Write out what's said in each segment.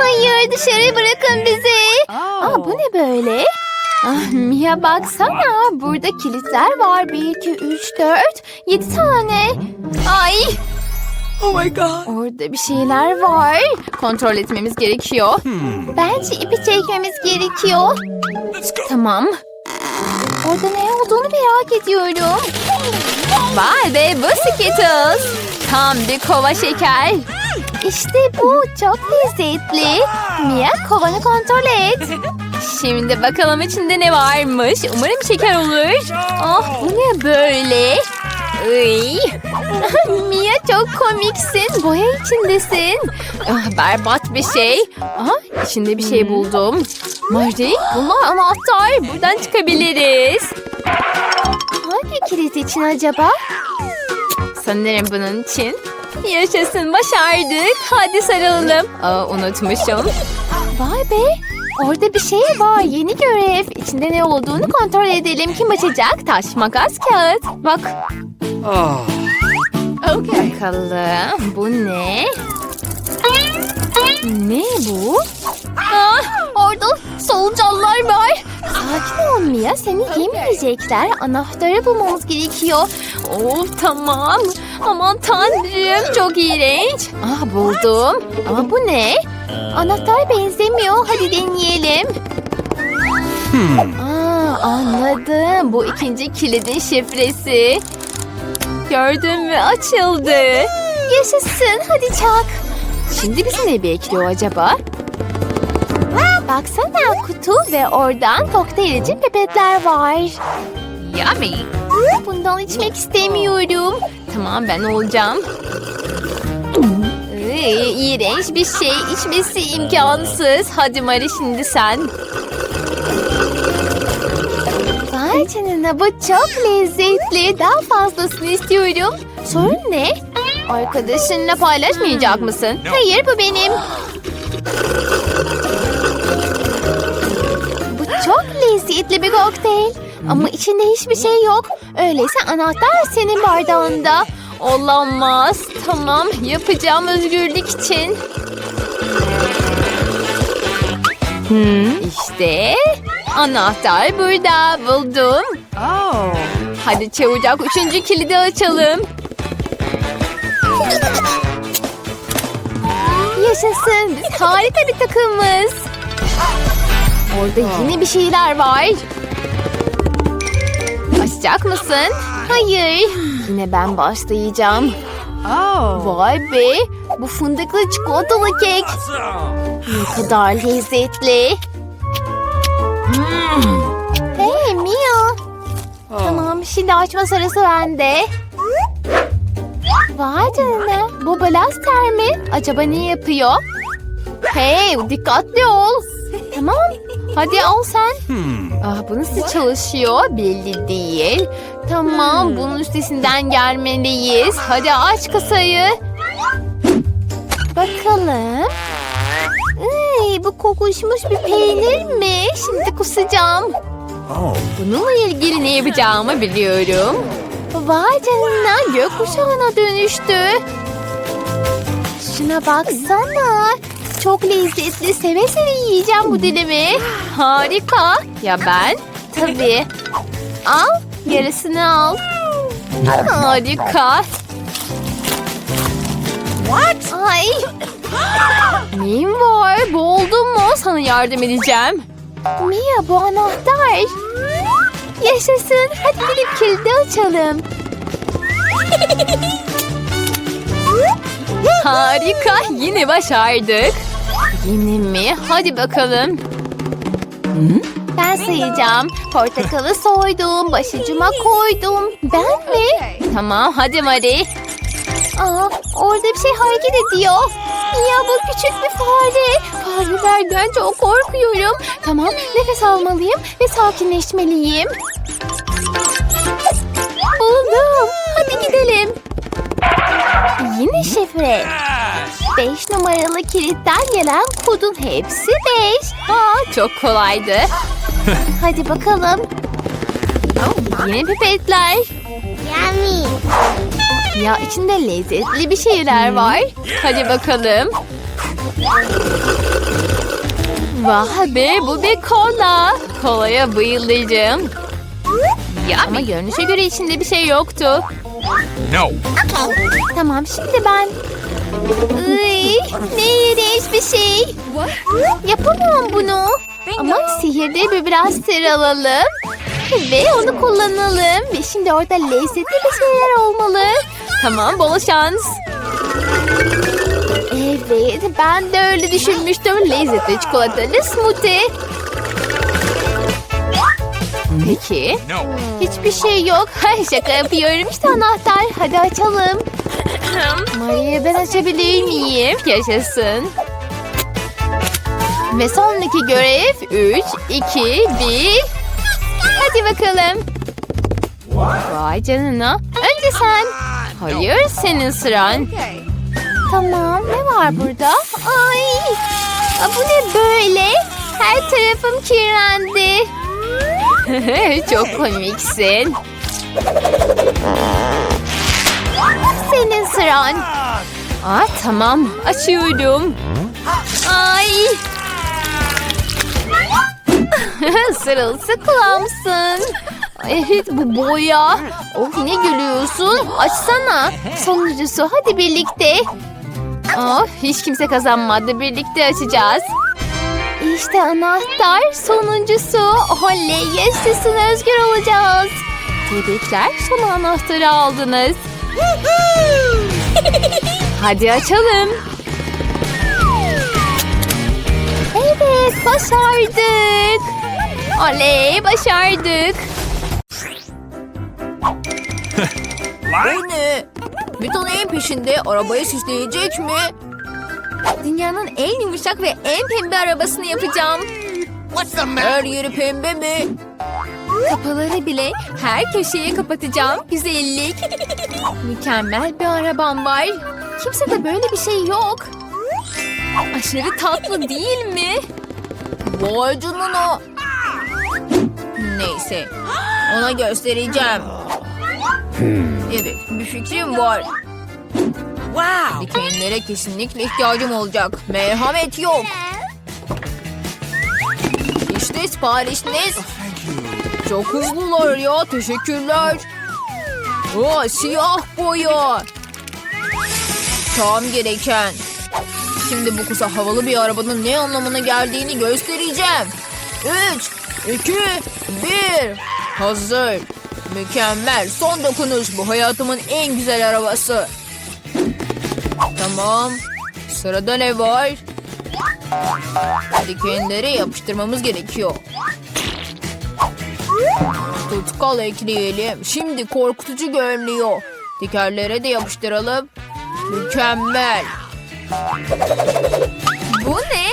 Hayır dışarı bırakın bizi. Aa, bu ne böyle? Ah, Mia baksana. Burada kilitler var. Bir, iki, üç, dört, yedi tane. Ay Oh my god. orada bir şeyler var. Kontrol etmemiz gerekiyor. Bence ipi çekmemiz gerekiyor. Tamam. Orada ne olduğunu merak ediyorum. Vay be bu Skittles. Tam bir kova şeker. İşte bu çok lezzetli. Mia kovanı kontrol et. Şimdi bakalım içinde ne varmış. Umarım şeker olur. Ah bu ne böyle? Iy. Mia çok komiksin. Boya içindesin. Ah, berbat bir şey. Aha, içinde bir şey buldum. Marty, bunlar anahtar. Buradan çıkabiliriz. Hangi kilit için acaba? Sanırım bunun için. Yaşasın başardık. Hadi sarılalım. Aa, unutmuşum. Vay be. Orada bir şey var. Yeni görev. İçinde ne olduğunu kontrol edelim. Kim açacak? Taş, makas, kağıt. Bak. Oh. Bakalım. Bu ne? Ne bu? Ah, solucanlar var. Sakin ol Mia. Seni yemeyecekler. Anahtarı bulmamız gerekiyor. Oh tamam. Aman tanrım çok iğrenç. Ah buldum. Ama bu ne? Anahtar benzemiyor. Hadi deneyelim. Aa, anladım. Bu ikinci kilidin şifresi. Gördün mü? Açıldı. Yaşasın. Hadi çak. Şimdi bizi ne bekliyor acaba? Baksana kutu ve oradan kokteyl için pipetler var. Yummy. Bundan içmek istemiyorum. Tamam ben olacağım. Iy, iğrenç bir şey. İçmesi imkansız. Hadi Mari şimdi sen. Vay canına bu çok lezzetli. Daha fazlasını istiyorum. Sorun ne? Arkadaşınla paylaşmayacak mısın? Hayır bu benim. Kokteyl. Ama içinde hiçbir şey yok. Öyleyse anahtar senin bardağında. Olamaz. Tamam yapacağım özgürlük için. İşte anahtar burada buldum. Oh. Hadi çabucak üçüncü kilidi açalım. Yaşasın. Biz harika bir takımız. Orada yine bir şeyler var. Açacak mısın? Hayır. Yine ben başlayacağım. Oh. Vay be. Bu fındıklı çikolatalı kek. Ne kadar lezzetli. Hey Mia. Tamam şimdi açma sırası bende. Vay canına. Bu blaster mi? Acaba ne yapıyor? Hey dikkatli ol. Tamam. Hadi al sen. Hmm. Ah bu nasıl çalışıyor belli değil. Tamam bunun üstesinden gelmeliyiz. Hadi aç kasayı. Bakalım. Ay, bu kokuşmuş bir peynir mi? Şimdi kusacağım. Oh. Bununla ilgili ne yapacağımı biliyorum. Vay canına gökkuşağına dönüştü. Şuna baksana. Çok lezzetli. Seve seve yiyeceğim bu dilimi. Harika. Ya ben? Tabii. Al. Yarısını al. Harika. What? Ay. Neyim var? Boğuldun mu? Sana yardım edeceğim. Mia bu anahtar. Yaşasın. Hadi gidip kilidi açalım. Harika. Yine başardık. Yine mi? Hadi bakalım. Ben sayacağım. Portakalı soydum. Başucuma koydum. Ben mi? Tamam hadi Mari. Aa, orada bir şey hareket ediyor. Ya bu küçük bir fare. Farelerden çok korkuyorum. Tamam nefes almalıyım ve sakinleşmeliyim. Buldum. Yine şifre. Beş numaralı kilitten gelen kodun hepsi beş. Aa, çok kolaydı. Hadi bakalım. Yine pipetler. Yummy. Ya içinde lezzetli bir şeyler var. Hadi bakalım. Vah be bu bir kola. Kolaya bayılacağım. Ama görünüşe göre içinde bir şey yoktu. No. Tamam şimdi ben. Iy, ne iğrenç bir şey. Yapamam bunu. Ama sihirli bir biraz tır alalım. Ve onu kullanalım. Ve şimdi orada lezzetli bir şeyler olmalı. Tamam bol şans. Evet ben de öyle düşünmüştüm. Lezzetli çikolatalı smoothie. Peki. Hiçbir şey yok. Şaka yapıyorum. İşte anahtar. Hadi açalım. Maria ben açabilir miyim? Yaşasın. Ve sonraki görev 3, 2, 1. Hadi bakalım. Vay canına. Önce sen. Hayır senin sıran. Tamam ne var burada? Ay. Bu ne böyle? Her tarafım kirlendi. Çok komiksin. Senin sıran. Aa, tamam açıyorum. Ay. Sırılsıklamsın. Evet bu boya. Of ne gülüyorsun? Açsana. Sonuncusu hadi birlikte. Oh, hiç kimse kazanmadı. Birlikte açacağız. İşte anahtar sonuncusu. Oley yaşasın özgür olacağız. Tebrikler son anahtarı aldınız. Hadi açalım. Evet başardık. Oley başardık. Ne? Beton en peşinde arabayı süsleyecek mi? Dünyanın en yumuşak ve en pembe arabasını yapacağım. Her yeri pembe mi? Kapıları bile her köşeye kapatacağım. Güzellik. Mükemmel bir arabam var. Kimse de böyle bir şey yok. Aşırı tatlı değil mi? Vay canına. Neyse. Ona göstereceğim. Evet bir fikrim var. Wow. Dikenlere kesinlikle ihtiyacım olacak. Merhamet yok. İşte siparişiniz. Çok hızlılar ya. Teşekkürler. Aa, siyah boya. Tam gereken. Şimdi bu kısa havalı bir arabanın ne anlamına geldiğini göstereceğim. Üç, iki, bir. Hazır. Mükemmel. Son dokunuş. Bu hayatımın en güzel arabası. Tamam. Sırada ne var? Dikenleri yapıştırmamız gerekiyor. Tutkal ekleyelim. Şimdi korkutucu görünüyor. Tekerlere de yapıştıralım. Mükemmel. Bu ne?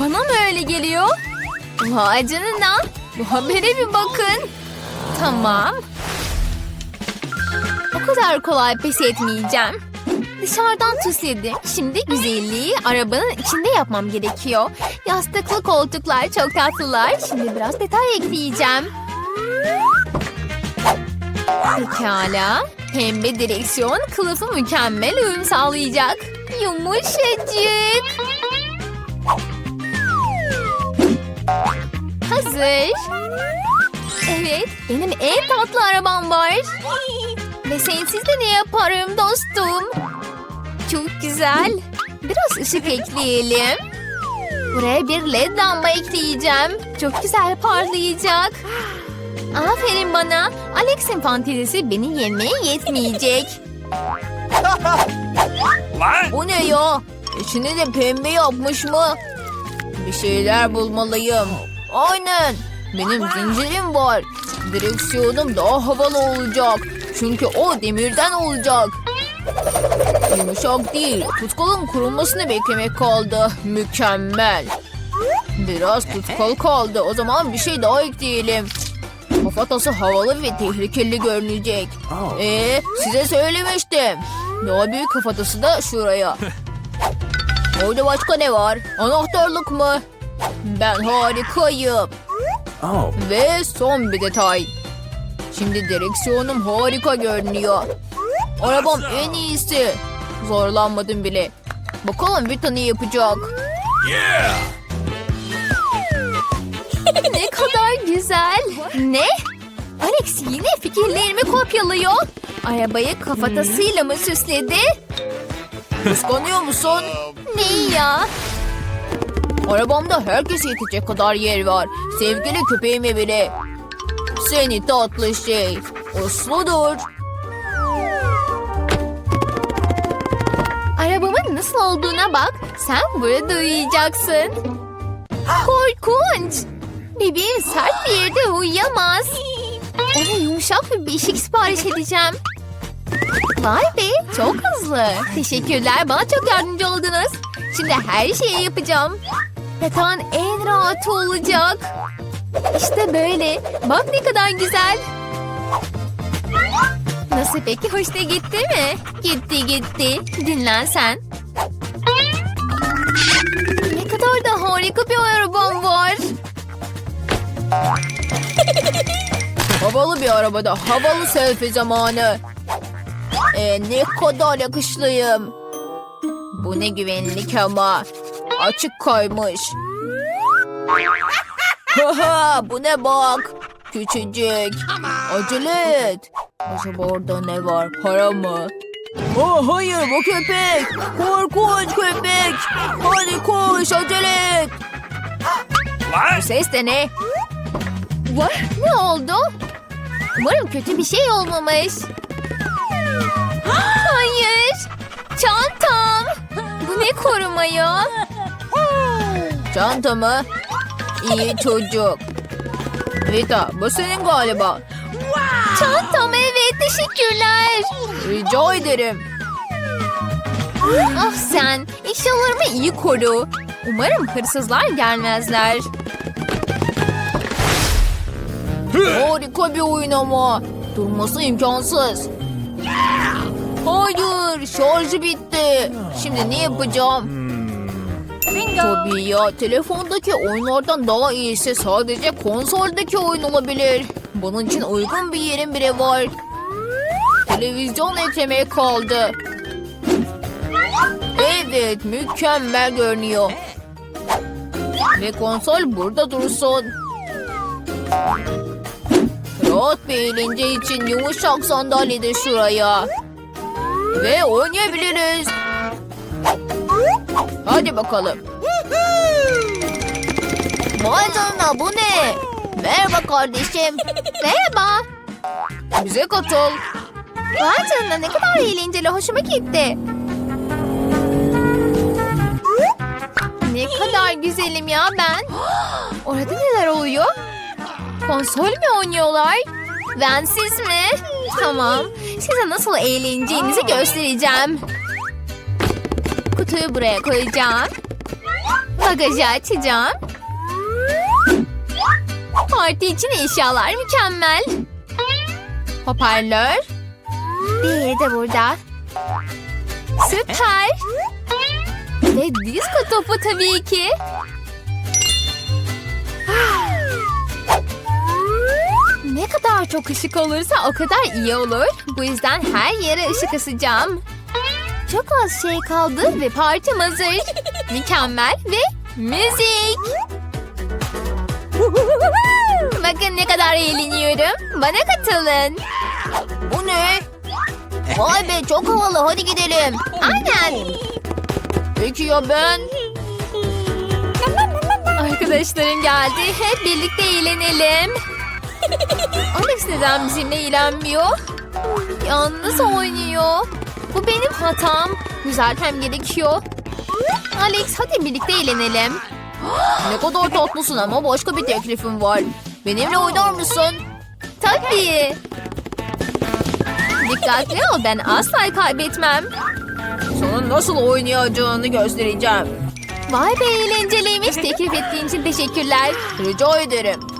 Bana mı öyle geliyor? Vay canına. Bu habere bir bakın. Tamam. O kadar kolay pes etmeyeceğim. Dışarıdan tüsledim. Şimdi güzelliği arabanın içinde yapmam gerekiyor. Yastıklı koltuklar çok tatlılar. Şimdi biraz detay ekleyeceğim. Pekala. Pembe direksiyon kılıfı mükemmel uyum sağlayacak. Yumuşacık. Hazır. Evet, benim en tatlı arabam var. Ve sensiz de ne yaparım dostum? Çok güzel. Biraz ışık ekleyelim. Buraya bir led lamba ekleyeceğim. Çok güzel parlayacak. Aferin bana. Alex'in fantezisi beni yenmeye yetmeyecek. Bu ne ya? İçini de pembe yapmış mı? Bir şeyler bulmalıyım. Aynen. Benim zincirim var. Direksiyonum daha havalı olacak. Çünkü o demirden olacak. Yumuşak değil. Tutkalın kurulmasını beklemek kaldı. Mükemmel. Biraz tutkal kaldı. O zaman bir şey daha ekleyelim. Kafatası havalı ve tehlikeli görünecek. Ee, size söylemiştim. Daha büyük kafatası da şuraya. Orada başka ne var? Anahtarlık mı? Ben harikayım. Oh. Ve son bir detay. Şimdi direksiyonum harika görünüyor. Arabam en iyisi. Zorlanmadım bile. Bakalım Vita ne yapacak? Yeah. ne kadar güzel. Ne? Alex yine fikirlerimi kopyalıyor. Arabayı kafatasıyla mı süsledi? Kıskanıyor musun? ne ya? Arabamda herkes yetecek kadar yer var. Sevgili köpeğime bile. Seni tatlı şey. Usludur. Nasıl olduğuna bak. Sen burada uyuyacaksın. Korkunç. Bebeğim sert bir yerde uyuyamaz. Ona yumuşak bir beşik sipariş edeceğim. Vay be çok hızlı. Teşekkürler bana çok yardımcı oldunuz. Şimdi her şeyi yapacağım. Yatağın en rahatı olacak. İşte böyle. Bak ne kadar güzel. Nasıl peki hoşuna gitti mi? Gitti gitti. Dinlen sen. harika bir arabam var. Havalı bir arabada havalı selfie zamanı. Ee, ne kadar yakışlıyım. Bu ne güvenlik ama. Açık kaymış. Haha bu ne bak. Küçücük. Acele et. Acaba orada ne var? Para mı? Oh, hayır bu köpek. Korkunç köpek. Hadi koş acele et. Bu What? ses de ne? Vay ne oldu? Umarım kötü bir şey olmamış. Hayır. Çantam. Bu ne koruma ya? Çanta mı? İyi çocuk. Rita bu senin galiba. Çantam evet teşekkürler. Rica ederim. Ah sen eşyalarımı iyi koru. Umarım hırsızlar gelmezler. Harika bir oyun ama. Durması imkansız. Hayır şarjı bitti. Şimdi ne yapacağım? Tabii ya telefondaki oyunlardan daha iyisi sadece konsoldaki oyun olabilir. Bunun için uygun bir yerim bile var. Televizyon eklemeye kaldı. Evet mükemmel görünüyor. Ve konsol burada dursun. Rahat bir eğlence için yumuşak sandalye de şuraya. Ve oynayabiliriz. Hadi bakalım. Vay canına bu ne? Merhaba kardeşim. Merhaba. Bize katıl. Vay canına ne kadar eğlenceli hoşuma gitti. Ne kadar güzelim ya ben. Orada neler oluyor? Konsol mü oynuyorlar? Ben siz mi? Tamam. Size nasıl eğleneceğinizi göstereceğim. Kutuyu buraya koyacağım. Bagajı açacağım. Parti için eşyalar mükemmel. Hoparlör. Diğeri de burada. Süper. Ve disko topu tabii ki. Ne kadar çok ışık olursa o kadar iyi olur. Bu yüzden her yere ışık asacağım. Çok az şey kaldı ve partim hazır. Mükemmel ve müzik. Bakın ne kadar eğleniyorum. Bana katılın. Bu ne? Vay be çok havalı hadi gidelim. Aynen. Peki ya ben? Arkadaşların geldi. Hep birlikte eğlenelim. Alex neden bizimle eğlenmiyor? Yalnız oynuyor. Bu benim hatam. Düzeltmem gerekiyor. Alex hadi birlikte eğlenelim. Ne kadar tatlısın ama başka bir teklifim var. Benimle oynar mısın? Tabii. Dikkatli ol ben asla kaybetmem. Sana nasıl oynayacağını göstereceğim. Vay be eğlenceliymiş. Teklif ettiğin için teşekkürler. Rica ederim.